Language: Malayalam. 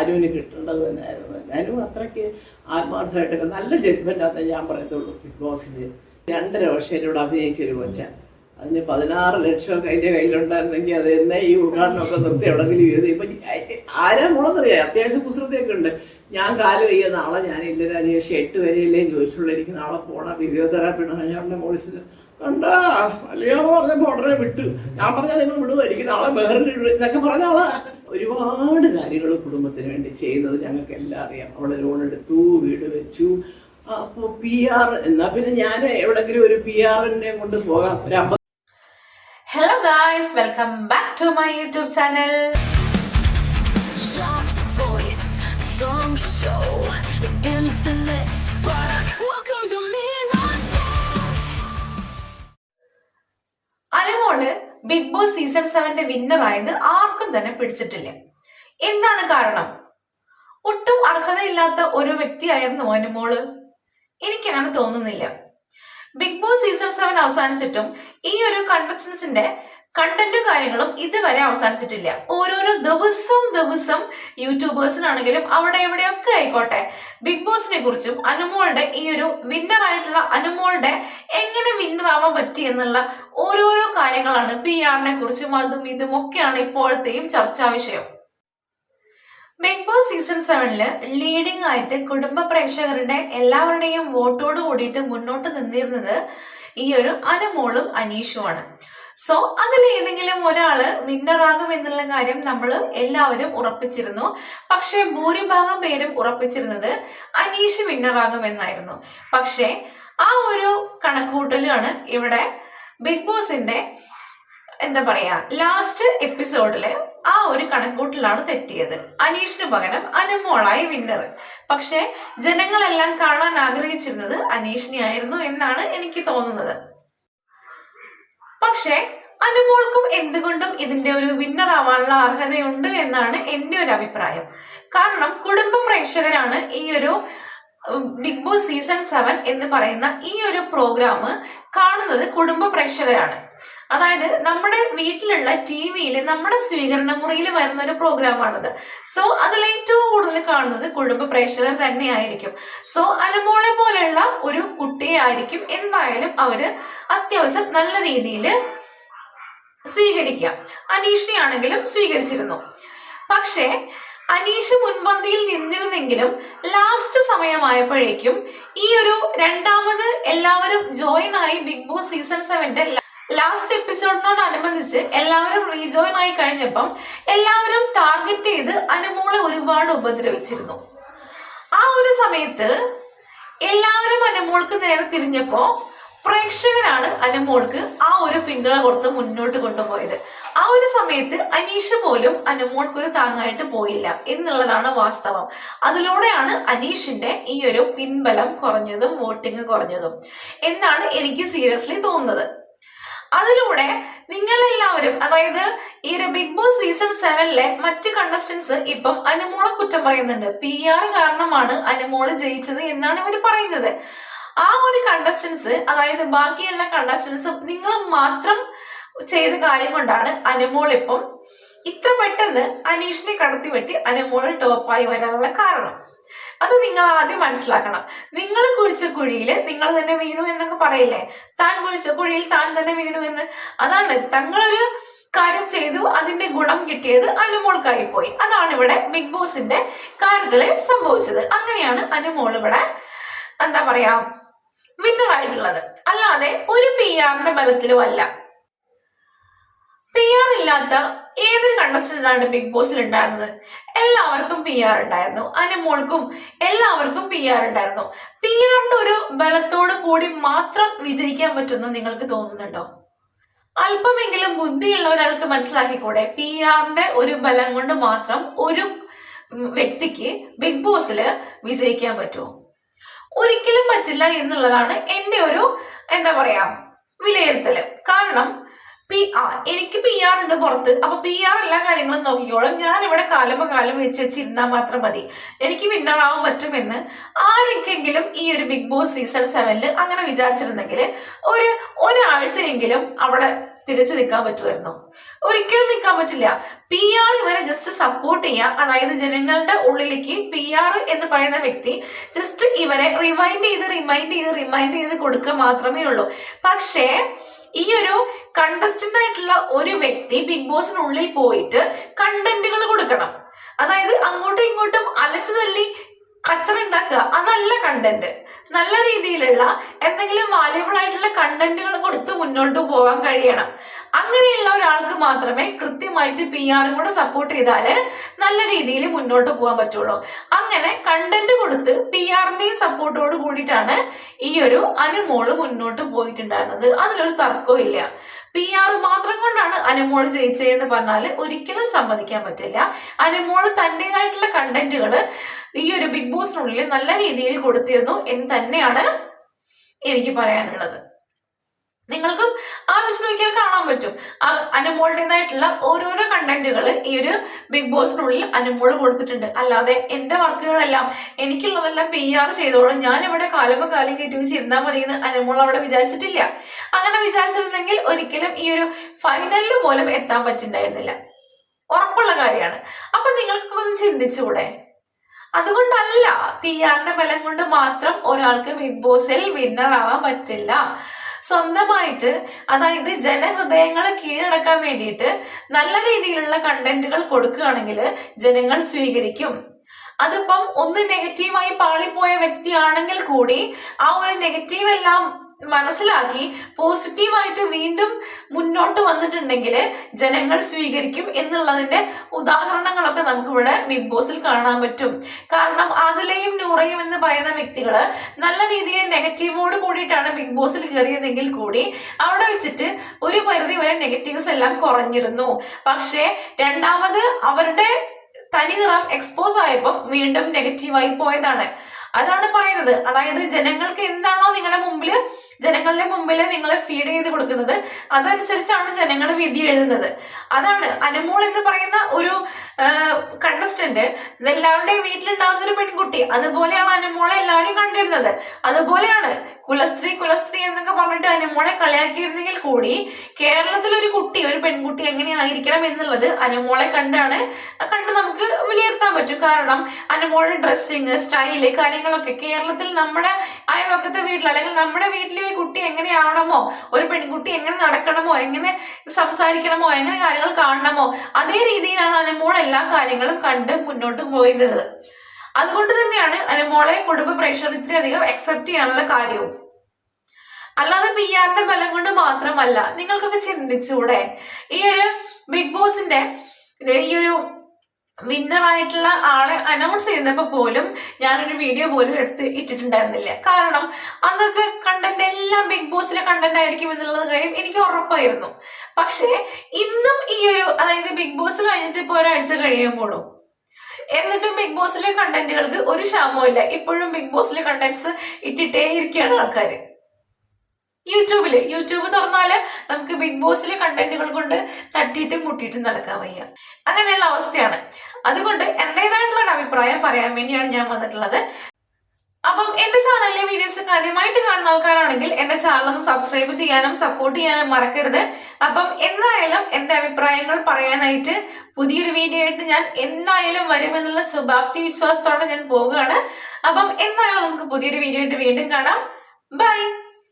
അനുവിന് കിട്ടേണ്ടത് തന്നെയായിരുന്നു. ഞാനും അത്രയ്ക്ക് ആത്മാർത്ഥമായിട്ടൊക്കെ നല്ല ജഡ്ജ്മെന്റാന്ന് ഞാൻ പറയത്തുള്ളൂ. ബിഗ് ബോസിൽ രണ്ടര വർഷം എന്നോട് അഭിനയിച്ച ഒരു കൊച്ചാൻ അതിന് പതിനാറ് ലക്ഷം അതിന്റെ കയ്യിലുണ്ടായിരുന്നെങ്കിൽ അത് എന്നെ ഈ ഉദ്ഘാടനമൊക്കെ നിർത്തി എവിടെങ്കിലും ചെയ്ത് ഇപ്പം ആരാ മുളന്നറിയാം? അത്യാവശ്യം കുസൃതിയൊക്കെ ഉണ്ട്. ഞാൻ കാൽ വയ്യ നാളെ ഇല്ല രാജേഷ് എട്ട് വരെയല്ലേ ചോദിച്ചുള്ളൂ. എനിക്ക് നാളെ പോണ. ഫിസിയോതെറാപ്പി ഉണ്ട്. ഞാൻ മോളിസിന് കണ്ടാ? അല്ലയോ പറഞ്ഞപ്പോൾ ഉടനെ വിട്ടു. ഞാൻ പറഞ്ഞാൽ നിങ്ങൾ വിടുക എനിക്ക് നാളെ ബഹറിൽ എന്നൊക്കെ പറഞ്ഞാളാ ഒരുപാട് കാര്യങ്ങൾ കുടുംബത്തിന് വേണ്ടി ചെയ്യുന്നത് ഞങ്ങൾക്ക് എല്ലാം അറിയാം. അവിടെ ലോൺ എടുത്തു വീട് വെച്ചു. അപ്പോൾ പി ആർ എന്നാ പിന്നെ ഞാൻ എവിടെങ്കിലും ഒരു പി ആറിനെ കൊണ്ട് പോകാം. ഒരു അമ്പത് guys welcome back to my YouTube channel Anumol Big Boss season സെവന്റെ winner ആയത് ആർക്കും തന്നെ പിടിച്ചിട്ടില്ല. എന്താണ് കാരണം? ഒട്ടും അർഹതയില്ലാത്ത ഒരു വ്യക്തിയായിരുന്നു അനുമോൾ എനിക്കങ്ങനെ തോന്നുന്നില്ല. ബിഗ് ബോസ് സീസൺ സെവൻ അവസാനിച്ചിട്ടും ഈ ഒരു കണ്ടസ്റ്റൻസിന്റെ കണ്ടന്റും കാര്യങ്ങളും ഇതുവരെ അവസാനിച്ചിട്ടില്ല. ഓരോരോ ദിവസം ദിവസം യൂട്യൂബേഴ്സിനാണെങ്കിലും അവിടെ എവിടെയൊക്കെ ആയിക്കോട്ടെ. ബിഗ് ബോസിനെ കുറിച്ചും അനുമോളുടെ ഈ ഒരു വിന്നർ ആയിട്ടുള്ള അനുമോളുടെ എങ്ങനെ വിന്നർ ആവാൻ പറ്റി എന്നുള്ള ഓരോരോ കാര്യങ്ങളാണ് പി ആറിനെ കുറിച്ചും അതും ഇതും ഒക്കെയാണ് ഇപ്പോഴത്തെയും ചർച്ചാ വിഷയം. ബിഗ് ബോസ് സീസൺ സെവനിൽ ലീഡിംഗ് ആയിട്ട് കുടുംബ പ്രേക്ഷകരുടെ എല്ലാവരുടെയും വോട്ടോട് കൂടിയിട്ട് മുന്നോട്ട് നിന്നിരുന്നത് ഈ ഒരു അനുമോളും അനീഷുമാണ്. സോ അതിൽ ഏതെങ്കിലും ഒരാൾ വിന്നർ ആകും എന്നുള്ള കാര്യം നമ്മൾ എല്ലാവരും ഉറപ്പിച്ചിരുന്നു. പക്ഷേ ഭൂരിഭാഗം പേരും ഉറപ്പിച്ചിരുന്നത് അനീഷ് വിന്നർ ആകും എന്നായിരുന്നു. പക്ഷേ ആ ഒരു കണക്കുകൂട്ടലാണ് ഇവിടെ ബിഗ് ബോസിന്റെ എന്താ പറയാ ലാസ്റ്റ് എപ്പിസോഡിൽ ആ ഒരു കണക്കൂട്ടിലാണ് തെറ്റിയത്. അനീഷിന് പകരം അനുമോളായി വിന്നർ പക്ഷെ ജനങ്ങളെല്ലാം കാണാൻ ആഗ്രഹിച്ചിരുന്നത് അനീഷിനെ ആയിരുന്നു എന്നാണ് എനിക്ക് തോന്നുന്നത്. പക്ഷെ അനുമോൾക്കും എന്തുകൊണ്ടും ഇതിന്റെ ഒരു വിന്നർ ആവാനുള്ള അർഹതയുണ്ട് എന്നാണ് എന്റെ ഒരു അഭിപ്രായം. കാരണം കുടുംബ പ്രേക്ഷകരാണ് ഈ ഒരു ബിഗ് ബോസ് സീസൺ സെവൻ എന്ന് പറയുന്ന ഈ ഒരു പ്രോഗ്രാം കാണുന്നത് കുടുംബ പ്രേക്ഷകരാണ്. അതായത് നമ്മുടെ വീട്ടിലുള്ള ടി വിയിൽ നമ്മുടെ സ്വീകരണ മുറിയിൽ വരുന്ന ഒരു പ്രോഗ്രാമാണത്. സോ അതിൽ ഏറ്റവും കൂടുതൽ കാണുന്നത് കുടുംബ പ്രേക്ഷകർ തന്നെയായിരിക്കും. സോ അനുമോളെ പോലെയുള്ള ഒരു കുട്ടിയെ ആയിരിക്കും എന്തായാലും അവർ അത്യാവശ്യം നല്ല രീതിയിൽ സ്വീകരിക്കുക. അനീഷിനെയാണെങ്കിലും സ്വീകരിച്ചിരുന്നു. പക്ഷേ അനീഷ് മുൻപന്തിയിൽ നിന്നിരുന്നെങ്കിലും ലാസ്റ്റ് സമയമായപ്പോഴേക്കും ഈ ഒരു രണ്ടാമത് എല്ലാവരും ജോയിൻ ആയി ബിഗ് ബോസ് സീസൺ സെവന്റെ ലാസ്റ്റ് എപ്പിസോഡിനോടനുബന്ധിച്ച് എല്ലാവരും റീജോയിൻ ആയി കഴിഞ്ഞപ്പം എല്ലാവരും ടാർഗറ്റ് ചെയ്ത് അനുമോളെ ഒരുപാട് ഉപദ്രവിച്ചിരുന്നു. ആ ഒരു സമയത്ത് എല്ലാവരും അനുമോൾക്ക് നേരെ തിരിഞ്ഞപ്പോ പ്രേക്ഷകരാണ് അനുമോൾക്ക് ആ ഒരു പിന്തുണ കൊടുത്ത് മുന്നോട്ട് കൊണ്ടുപോയത്. ആ ഒരു സമയത്ത് അനീഷ് പോലും അനുമോൾക്ക് ഒരു താങ്ങായിട്ട് പോയില്ല എന്നുള്ളതാണ് വാസ്തവം. അതിലൂടെയാണ് അനീഷിന്റെ ഈ ഒരു പിൻബലം കുറഞ്ഞതും വോട്ടിംഗ് കുറഞ്ഞതും. എന്നാണ് എനിക്ക് സീരിയസ്ലി തോന്നുന്നത്. അതിലൂടെ നിങ്ങളെല്ലാവരും അതായത് ഈ ഒരു ബിഗ് ബോസ് സീസൺ സെവനിലെ മറ്റ് കണ്ടസ്റ്റൻസ് ഇപ്പം അനുമോളെ കുറ്റം പറയുന്നുണ്ട്. പി ആർ കാരണമാണ് അനുമോൾ ജയിച്ചത് എന്നാണ് ഇവർ പറയുന്നത്. ആ ഒരു കണ്ടസ്റ്റൻസ് അതായത് ബാക്കിയുള്ള കണ്ടസ്റ്റൻസ് നിങ്ങൾ മാത്രം ചെയ്ത കാര്യം കൊണ്ടാണ് അനുമോൾ ഇപ്പം ഇത്ര പെട്ടെന്ന് അനീഷിനെ കടത്തി വെട്ടി അനുമോൾ ടോപ്പായി വരാനുള്ള കാരണം. അത് നിങ്ങൾ ആദ്യം മനസ്സിലാക്കണം. നിങ്ങൾ കുഴിച്ച കുഴിയിൽ നിങ്ങൾ തന്നെ വീണു എന്നൊക്കെ പറയില്ലേ? താൻ കുഴിച്ച കുഴിയിൽ താൻ തന്നെ വീണു എന്ന്. അതാണ് തങ്ങളൊരു കാര്യം ചെയ്തു അതിന്റെ ഗുണം കിട്ടിയത് അനുമോൾക്കായി പോയി അതാണ് ഇവിടെ ബിഗ് ബോസിന്റെ കാര്യത്തിൽ സംഭവിച്ചത്. അങ്ങനെയാണ് അനുമോൾ ഇവിടെ എന്താ പറയാ വിന്നർ ആയിട്ടുള്ളത്. അല്ലാതെ ഒരു പി ആറിന്റെ ബലത്തിലും അല്ല. പി ആർ ഇല്ലാത്ത ഏതൊരു കണ്ടസ്റ്റന്റാണ് ബിഗ് ബോസിൽ ഉണ്ടായിരുന്നത്? എല്ലാവർക്കും പി ആർ ഉണ്ടായിരുന്നു. അനുമോൾക്കും എല്ലാവർക്കും പി ആർ ഉണ്ടായിരുന്നു. പി ആറിന്റെ ഒരു ബലത്തോട് കൂടി മാത്രം വിജയിക്കാൻ പറ്റുന്ന നിങ്ങൾക്ക് തോന്നുന്നുണ്ടോ? അല്പമെങ്കിലും ബുദ്ധിയുള്ള ഒരാൾക്ക് മനസ്സിലാക്കിക്കൂടെ പി ആറിന്റെ ഒരു ബലം കൊണ്ട് മാത്രം ഒരു വ്യക്തിക്ക് ബിഗ് ബോസിൽ വിജയിക്കാൻ പറ്റുമോ? ഒരിക്കലും പറ്റില്ല എന്നുള്ളതാണ് എന്റെ ഒരു എന്താ പറയാ വിലയിരുത്തൽ. കാരണം പി ആർ എനിക്ക് പി ആർ ഉണ്ട് പുറത്ത്. അപ്പൊ പി ആർ എല്ലാ കാര്യങ്ങളും നോക്കിക്കോളും. ഞാൻ ഇവിടെ കാലം കാലം വെച്ച് വെച്ചിരുന്നാൽ മാത്രം മതി. എനിക്ക് വിന്നറാവാൻ പറ്റുമെന്ന് ആരൊക്കെങ്കിലും ഈ ഒരു ബിഗ് ബോസ് സീസൺ സെവനിൽ അങ്ങനെ വിചാരിച്ചിരുന്നെങ്കിൽ ഒരു ഒരാഴ്ചയെങ്കിലും അവിടെ തികച്ചു നിൽക്കാൻ പറ്റുമായിരുന്നു. ഒരിക്കലും നിൽക്കാൻ പറ്റില്ല. പി ആർ ഇവരെ ജസ്റ്റ് സപ്പോർട്ട് ചെയ്യുക. അതായത് ജനങ്ങളുടെ ഉള്ളിലേക്ക് പി ആർ എന്ന് പറയുന്ന വ്യക്തി ജസ്റ്റ് ഇവരെ റിമൈൻഡ് ചെയ്ത് റിമൈൻഡ് ചെയ്ത് റിമൈൻഡ് ചെയ്ത് കൊടുക്കുക മാത്രമേ ഉള്ളൂ. പക്ഷേ ഈ ഒരു കണ്ടസ്റ്റന്റ് ആയിട്ടുള്ള ഒരു വ്യക്തി ബിഗ് ബോസിനുള്ളിൽ പോയിട്ട് കണ്ടന്റുകൾ കൊടുക്കണം. അതായത് അങ്ങോട്ടും ഇങ്ങോട്ടും അലച്ചു തല്ലി കച്ചറ ഉണ്ടാക്കുക. അതല്ല കണ്ടന്റ് നല്ല രീതിയിലുള്ള എന്തെങ്കിലും വാല്യബിൾ ആയിട്ടുള്ള കണ്ടന്റുകൾ കൊടുത്ത് മുന്നോട്ട് പോകാൻ കഴിയണം. അങ്ങനെയുള്ള ഒരാൾക്ക് മാത്രമേ കൃത്യമായിട്ട് പി ആറും കൂടെ സപ്പോർട്ട് ചെയ്താൽ നല്ല രീതിയിൽ മുന്നോട്ട് പോകാൻ പറ്റുള്ളൂ. അങ്ങനെ കണ്ടന്റ് കൊടുത്ത് പി ആറിന്റെയും സപ്പോർട്ടോട് കൂടിയിട്ടാണ് ഈ ഒരു അനുമോൾ മുന്നോട്ട് പോയിട്ടുണ്ടായിരുന്നത്. അതിലൊരു തർക്കവും ഇല്ല. പി ആർ മാത്രം കൊണ്ടാണ് അനുമോൾ ജയിച്ചതെന്ന് പറഞ്ഞാൽ ഒരിക്കലും സമ്മതിക്കാൻ പറ്റില്ല. അനുമോൾ തന്റേതായിട്ടുള്ള കണ്ടന്റുകൾ ഈ ഒരു ബിഗ് ബോസിനുള്ളിൽ നല്ല രീതിയിൽ കൊടുത്തിരുന്നു എന്ന് തന്നെയാണ് എനിക്ക് പറയാനുള്ളത്. നിങ്ങൾക്കും ആലോചിച്ച് നോക്കിയാൽ കാണാൻ പറ്റും. ആ അനുമോളുടേതായിട്ടുള്ള ഓരോരോ കണ്ടന്റുകൾ ഈ ഒരു ബിഗ് ബോസിനുള്ളിൽ അനുമോൾ കൊടുത്തിട്ടുണ്ട്. അല്ലാതെ എന്റെ വർക്കുകളെല്ലാം എനിക്കുള്ളതെല്ലാം പി ആർ ചെയ്തോളും. ഞാൻ ഇവിടെ കാലം കാലം കയറ്റി വെച്ച് ഇരുന്നാൽ മതി എന്ന് അനുമോൾ അവിടെ വിചാരിച്ചിട്ടില്ല. അങ്ങനെ വിചാരിച്ചിരുന്നെങ്കിൽ ഒരിക്കലും ഈ ഒരു ഫൈനലിൽ പോലും എത്താൻ പറ്റുന്നുണ്ടായിരുന്നില്ല ഉറപ്പുള്ള കാര്യമാണ്. അപ്പൊ നിങ്ങൾക്കൊക്കെ ഒന്ന് ചിന്തിച്ചുകൂടെ അതുകൊണ്ടല്ല പി ആറിന്റെ ബലം കൊണ്ട് മാത്രം ഒരാൾക്ക് ബിഗ് ബോസിൽ വിന്നർ ആവാൻ പറ്റില്ല. സ്വന്തമായിട്ട് അതായത് ജനഹൃദയങ്ങളെ കീഴടക്കാൻ വേണ്ടിയിട്ട് നല്ല രീതിയിലുള്ള കണ്ടന്റുകൾ കൊടുക്കുകയാണെങ്കിൽ ജനങ്ങൾ സ്വീകരിക്കും. അതിപ്പം ഒന്ന് നെഗറ്റീവായി പാളിപ്പോയ വ്യക്തിയാണെങ്കിൽ കൂടി ആ ഒരു നെഗറ്റീവ് എല്ലാം മനസ്സിലാക്കി പോസിറ്റീവായിട്ട് വീണ്ടും മുന്നോട്ട് വന്നിട്ടുണ്ടെങ്കിൽ ജനങ്ങൾ സ്വീകരിക്കും എന്നുള്ളതിന്റെ ഉദാഹരണങ്ങളൊക്കെ നമുക്കിവിടെ ബിഗ് ബോസിൽ കാണാൻ പറ്റും. കാരണം അതിലെയും നൂറയും എന്ന് പറയുന്ന വ്യക്തികൾ നല്ല രീതിയിൽ നെഗറ്റീവോട് കൂടിയിട്ടാണ് ബിഗ് ബോസിൽ കയറിയതെങ്കിൽ കൂടി അവിടെ വെച്ചിട്ട് ഒരു പരിധി വരെ നെഗറ്റീവ്സ് എല്ലാം കുറഞ്ഞിരുന്നു. പക്ഷേ രണ്ടാമത് അവരുടെ തനിനിറം എക്സ്പോസ് ആയപ്പോൾ വീണ്ടും നെഗറ്റീവായി പോയതാണ്. അതാണ് പറയുന്നത്. അതായത് ജനങ്ങൾക്ക് എന്താണോ നിങ്ങളുടെ മുമ്പിൽ ജനങ്ങളുടെ മുമ്പിൽ നിങ്ങൾ ഫീഡ് ചെയ്ത് കൊടുക്കുന്നത്. അതനുസരിച്ചാണ് ജനങ്ങൾ വിധി എഴുതുന്നത്. അതാണ് അനുമോൾ എന്ന് പറയുന്ന ഒരു കണ്ടസ്റ്റന്റ് എല്ലാവരുടെയും വീട്ടിലുണ്ടാവുന്ന ഒരു പെൺകുട്ടി. അതുപോലെയാണ് അനുമോളെ എല്ലാവരും കണ്ടിരുന്നത്. അതുപോലെയാണ് കുലസ്ത്രീ കുലസ്ത്രീ എന്നൊക്കെ പറഞ്ഞിട്ട് അനുമോളെ കളിയാക്കിയിരുന്നെങ്കിൽ കൂടി കേരളത്തിൽ ഒരു കുട്ടി ഒരു പെൺകുട്ടി എങ്ങനെയായിരിക്കണം എന്നുള്ളത് അനുമോളെ കണ്ടാണ് കണ്ട് നമുക്ക് വിലയിരുത്താൻ പറ്റും. കാരണം അനുമോളുടെ ഡ്രസ്സിങ് സ്റ്റൈൽ കാര്യങ്ങളൊക്കെ കേരളത്തിൽ നമ്മുടെ അയൽവക്കത്തെ വീട്ടിൽ അല്ലെങ്കിൽ നമ്മുടെ വീട്ടിലെ ഒരു കുട്ടി എങ്ങനെയാവണമോ ഒരു പെൺകുട്ടി എങ്ങനെ നടക്കണമോ എങ്ങനെ സംസാരിക്കണമോ എങ്ങനെ കാര്യങ്ങൾ കാണണമോ അതേ രീതിയിലാണ് അനുമോൾ എല്ലാ കാര്യങ്ങളും കണ്ട് മുന്നോട്ട് പോയിരുന്നത്. അതുകൊണ്ട് തന്നെയാണ് അനുമോളെ കുടുംബ പ്രേക്ഷകർ ഇത്രയധികം അക്സെപ്റ്റ് ചെയ്യാനുള്ള കാര്യവും. അല്ലാതെ പി ആറിന്റെ ബലം കൊണ്ട് മാത്രമല്ല നിങ്ങൾക്കൊക്കെ ചിന്തിച്ചൂടെ? ഈ ഒരു ബിഗ് ബോസിന്റെ ഈ ഒരു വിന്നർ ആയിട്ടുള്ള ആളെ അനൗൺസ് ചെയ്യുന്നപ്പോ പോലും ഞാനൊരു വീഡിയോ പോലും എടുത്ത് ഇട്ടിട്ടുണ്ടായിരുന്നില്ല. കാരണം അന്നത്തെ കണ്ടന്റ് എല്ലാം ബിഗ് ബോസിലെ കണ്ടന്റ് ആയിരിക്കും എന്നുള്ള കാര്യം എനിക്ക് ഉറപ്പായിരുന്നു. പക്ഷേ ഇന്നും ഈ ഒരു അതായത് ബിഗ് ബോസ് കഴിഞ്ഞിട്ട് ഇപ്പോൾ ഒരാഴ്ച കഴിയുമ്പോഴും എന്നിട്ടും ബിഗ് ബോസിലെ കണ്ടന്റുകൾക്ക് ഒരു ക്ഷാമവും ഇല്ല ഇപ്പോഴും ബിഗ് ബോസിലെ കണ്ടന്റ്സ് ഇട്ടിട്ടേ ഇരിക്കുകയാണ് ആൾക്കാർ യൂട്യൂബിൽ. യൂട്യൂബ് തുറന്നാൽ നമുക്ക് ബിഗ് ബോസിലെ കണ്ടന്റുകൾ കൊണ്ട് തട്ടിയിട്ടും മുട്ടിയിട്ടും നടക്കാൻ വയ്യ. അങ്ങനെയുള്ള അവസ്ഥയാണ്. അതുകൊണ്ട് എന്റേതായിട്ടുള്ള ഒരു അഭിപ്രായം പറയാൻ വേണ്ടിയാണ് ഞാൻ വന്നിട്ടുള്ളത്. അപ്പം എന്റെ ചാനലിലെ വീഡിയോസ് ആദ്യമായിട്ട് കാണുന്ന ആൾക്കാരാണെങ്കിൽ എന്റെ ചാനൽ ഒന്ന് സബ്സ്ക്രൈബ് ചെയ്യാനും സപ്പോർട്ട് ചെയ്യാനും മറക്കരുത്. അപ്പം എന്തായാലും എന്റെ അഭിപ്രായങ്ങൾ പറയാനായിട്ട് പുതിയൊരു വീഡിയോ ആയിട്ട് ഞാൻ എന്തായാലും വരുമെന്നുള്ള ശുഭാപ്തി വിശ്വാസത്തോടെ ഞാൻ പോവുകയാണ്. അപ്പം എന്തായാലും നമുക്ക് പുതിയൊരു വീഡിയോ ആയിട്ട് വീണ്ടും കാണാം. ബൈ